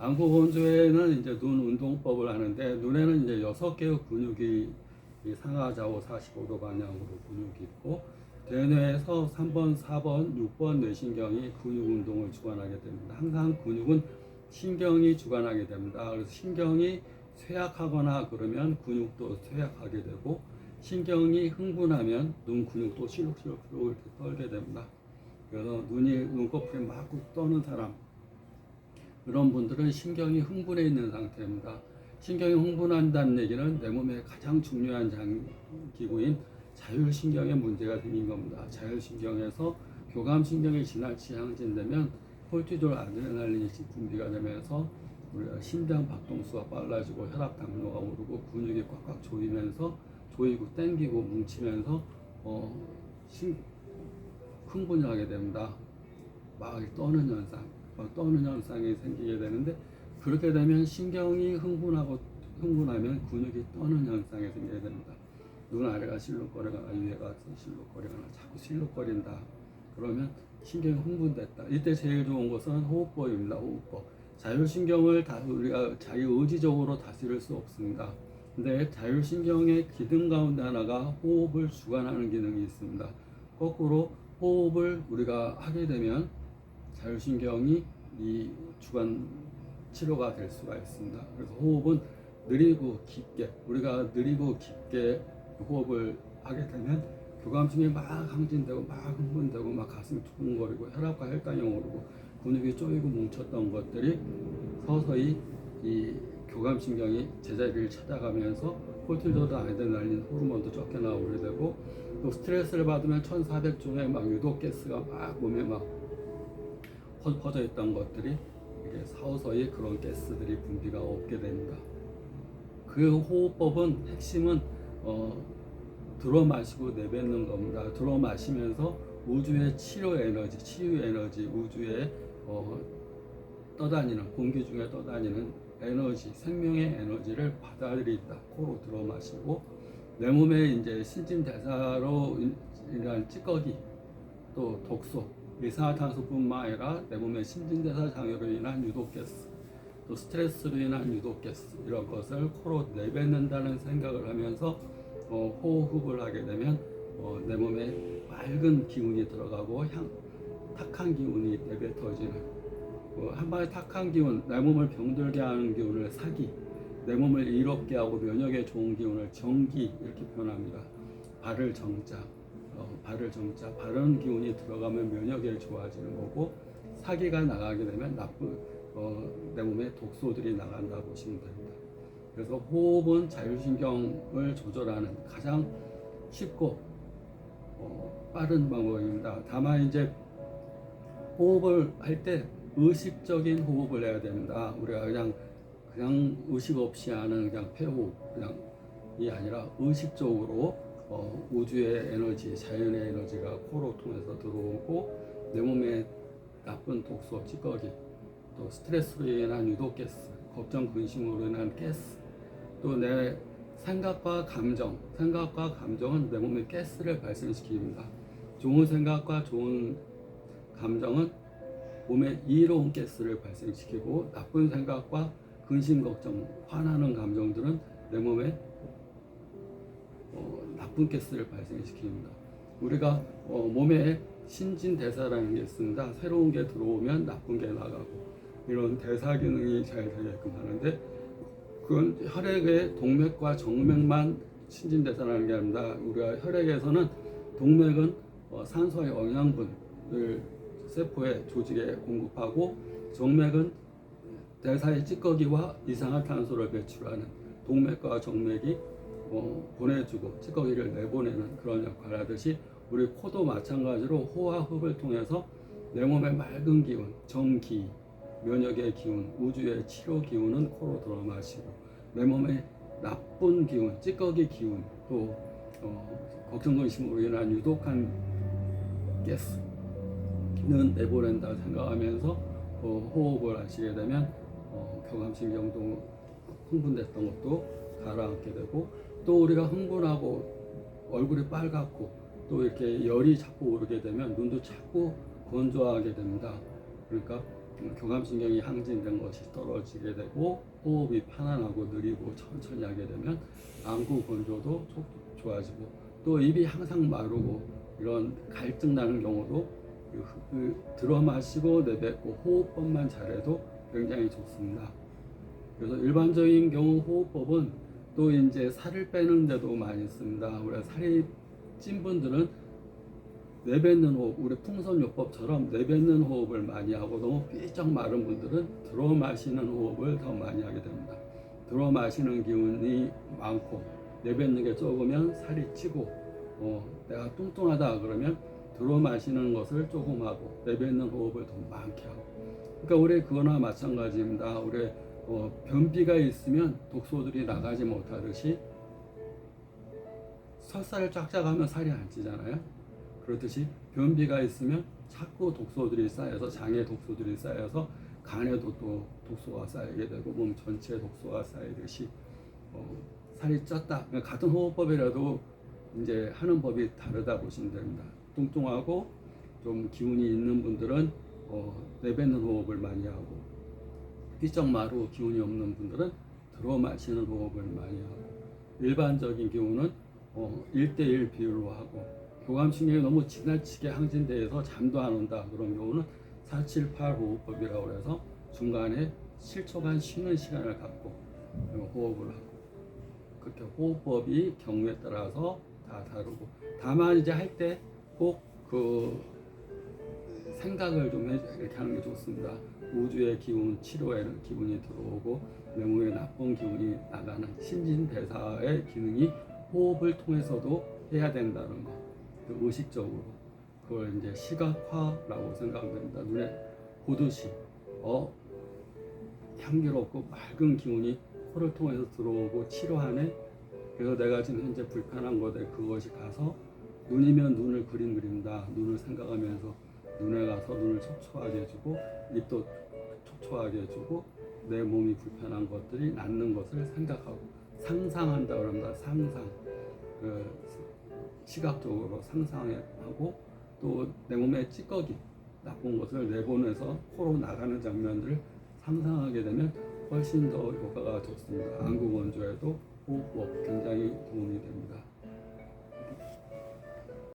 안구 건조에는 이제 눈 운동법을 하는데 눈에는 이제 여섯 개의 근육이 이 상하좌우 45도 방향으로 근육이 있고 대뇌에서 3번, 4번, 6번 뇌신경이 근육 운동을 주관하게 됩니다. 항상 근육은 신경이 주관하게 됩니다. 그래서 신경이 쇠약하거나 그러면 근육도 쇠약하게 되고 신경이 흥분하면 눈 근육도 실룩실룩 떨게 됩니다. 그래서 눈이 눈꺼풀이 막 떠는 사람 그런 분들은 신경이 흥분해 있는 상태입니다. 신경이 흥분한다는 얘기는 내 몸의 가장 중요한 장 기구인 자율신경에 문제가 생긴 겁니다. 자율신경에서 교감신경이 지나치 항진되면 콜티졸 아드레날린이 분비가 되면서 우리가 심장 박동수가 빨라지고 혈압 당뇨가 오르고 근육이 꽉꽉 조이면서 조이고 땡기고 뭉치면서 어, 신, 흥분이 하게 됩니다. 막 떠는 현상, 막 떠는 현상이 생기게 되는데 그렇게 되면 신경이 흥분하고 흥분하면 근육이 떠는 현상이 생기게 됩니다. 눈 아래가 실룩거리거나 위에가 실룩거리거나 자꾸 실룩거린다. 그러면 신경이 흥분됐다. 이때 제일 좋은 것은 호흡법입니다. 호흡법. 자율신경을 다 우리가 자기 의지적으로 다스릴 수 없습니다. 근데 자율신경의 기능 가운데 하나가 호흡을 주관하는 기능이 있습니다. 거꾸로 호흡을 우리가 하게 되면 자율신경이 이 주관 치료가 될 수가 있습니다. 그래서 호흡은 느리고 깊게 우리가 느리고 깊게 호흡을 하게 되면 교감신경이 막 항진되고 막 흥분되고 막 가슴이 두근거리고 혈압과 혈당이 오르고 근육이 쪼이고 뭉쳤던 것들이 서서히 이 교감신경이 제자리를 찾아가면서 콜티졸도 아드레날린 호르몬도 적게 나오게 되고 또 스트레스를 받으면 1400 중에 막 유독 가스가 막 몸에 막 퍼- 퍼져 있던 것들이 이게 서서히 그런 가스들이 분비가 없게 됩니다. 그 호흡법은 핵심은 어, 들어 마시고 내뱉는 겁니다. 들어 마시면서 우주의 치료 에너지, 치유 에너지, 우주의 어, 떠다니는 공기 중에 떠다니는 에너지, 생명의 에너지를 받아들인다. 코로 들어 마시고 내 몸에 이제 신진대사로 인한 찌꺼기, 또 독소, 이산화탄소뿐만 아니라 내 몸의 신진대사 장애로 인한 유독가스, 또 스트레스로 인한 유독가스 이런 것을 코로 내뱉는다는 생각을 하면서 어, 호흡을 하게 되면 어, 내 몸에 맑은 기운이 들어가고 향, 탁한 기운이 내뱉어지는 어, 한마디 탁한 기운, 내 몸을 병들게 하는 기운을 사기, 내 몸을 이롭게 하고 면역에 좋은 기운을 정기 이렇게 표현합니다. 발을 정자, 어, 발을 정자, 바른 기운이 들어가면 면역에 좋아지는 거고 사기가 나가게 되면 나쁜 어, 내 몸에 독소들이 나간다 보시면 됩니다. 그래서 호흡은 자율신경을 조절하는 가장 쉽고 어, 빠른 방법입니다. 다만 이제 호흡을 할 때 의식적인 호흡을 해야 됩니다. 우리가 그냥 그냥 의식 없이 하는 그냥 폐호흡 그냥 이 아니라 의식적으로 어, 우주의 에너지, 자연의 에너지가 코로 통해서 들어오고 내 몸에 나쁜 독소, 찌꺼기, 또 스트레스로 인한 유독가스, 걱정, 근심으로 인한 가스, 또 내 생각과 감정, 생각과 감정은 내 몸에 가스를 발생시킵니다. 좋은 생각과 좋은 감정은 몸에 이로운 가스를 발생시키고 나쁜 생각과 근심, 걱정, 화나는 감정들은 내 몸에 어, 나쁜 가스를 발생시킵니다. 우리가 어, 몸에 신진대사라는 게 있습니다. 새로운 게 들어오면 나쁜 게 나가고 이런 대사 기능이 잘 되게끔 하는데 그건 혈액의 동맥과 정맥만 신진대사라는 게 아닙니다. 우리가 혈액에서는 동맥은 어, 산소의 영양분을 세포의 조직에 공급하고 정맥은 대사의 찌꺼기와 이산화탄소를 배출하는 동맥과 정맥이 어, 보내주고 찌꺼기를 내보내는 그런 역할을 하듯이 우리 코도 마찬가지로 호와 흡을 통해서 내 몸의 맑은 기운, 정기, 면역의 기운, 우주의 치료 기운은 코로 들어 마시고 내 몸의 나쁜 기운, 찌꺼기 기운, 또 어, 걱정 근심으로 인한 유독한 가스는 내보낸다 생각하면서 어, 호흡을 하시게 되면 어, 교감신경도 흥분됐던 것도 가라앉게 되고 또 우리가 흥분하고 얼굴이 빨갛고 또 이렇게 열이 자꾸 오르게 되면 눈도 자꾸 건조하게 됩니다. 그러니까 음, 교감신경이 항진된 것이 떨어지게 되고 호흡이 편안하고 느리고 천천히 하게 되면 안구 건조도 조- 좋아지고 또 입이 항상 마르고 이런 갈증 나는 경우도 그, 그 들어 마시고 내뱉고 호흡법만 잘해도 굉장히 좋습니다. 그래서 일반적인 경우 호흡법은 또 이제 살을 빼는데도 많이 씁니다. 우리 살이 찐 분들은 내뱉는 호흡, 우리 풍선요법처럼 내뱉는 호흡을 많이 하고 너무 삐쩍 마른 분들은 들어 마시는 호흡을 더 많이 하게 됩니다. 들어 마시는 기운이 많고 내뱉는 게 적으면 살이 찌고 어, 내가 뚱뚱하다 그러면 들어 마시는 것을 조금 하고 내뱉는 호흡을 더 많게 하고 그러니까 우리 그거나 마찬가지입니다. 우리 어, 변비가 있으면 독소들이 나가지 못하듯이 설사를 쫙쫙 하면 살이 안 찌잖아요. 그렇듯이 변비가 있으면 자꾸 독소들이 쌓여서 장에 독소들이 쌓여서 간에도 또 독소가 쌓이게 되고 몸 전체에 독소가 쌓이듯이 어, 살이 쪘다. 그러니까 같은 호흡법이라도 이제 하는 법이 다르다 보시면 됩니다. 뚱뚱하고 좀 기운이 있는 분들은 어, 내뱉는 호흡을 많이 하고 삐쩍 마르고 기운이 없는 분들은 들어 마시는 호흡을 많이 하고 일반적인 경우는 어, 1대1 비율로 하고 교감신경이 너무 지나치게 항진돼서 잠도 안 온다 그런 경우는 478 호흡법이라고 해서 중간에 7초간 쉬는 시간을 갖고 호흡을 하고 그렇게 호흡법이 경우에 따라서 다 다르고 다만 이제 할 때 꼭그 생각을 좀 해, 이렇게 하는 게 좋습니다. 우주의 기운, 치료에는 기운이 들어오고 뇌몸에 나쁜 기운이 나가는 신진대사의 기능이 호흡을 통해서도 해야 된다는 거. 그 의식적으로 그걸 이제 시각화라고 생각됩니다. 눈에 보듯이 어 향기롭고 맑은 기운이 코를 통해서 들어오고 치료하네. 그래서 내가 지금 현재 불편한 것에 그것이 가서 눈이면 눈을 그림 그린다. 눈을 생각하면서 눈에 가서 눈을 촉촉하게 해주고 입도 촉촉하게 해주고 내 몸이 불편한 것들이 낫는 것을 생각하고 상상한다 그럽니다. 상상. 그 시각적으로 상상하고 또 내 몸에 찌꺼기 나쁜 것을 내보내서 코로 나가는 장면들을 상상하게 되면 훨씬 더 효과가 좋습니다. 안구 건조에도 호흡법 굉장히 도움이 됩니다.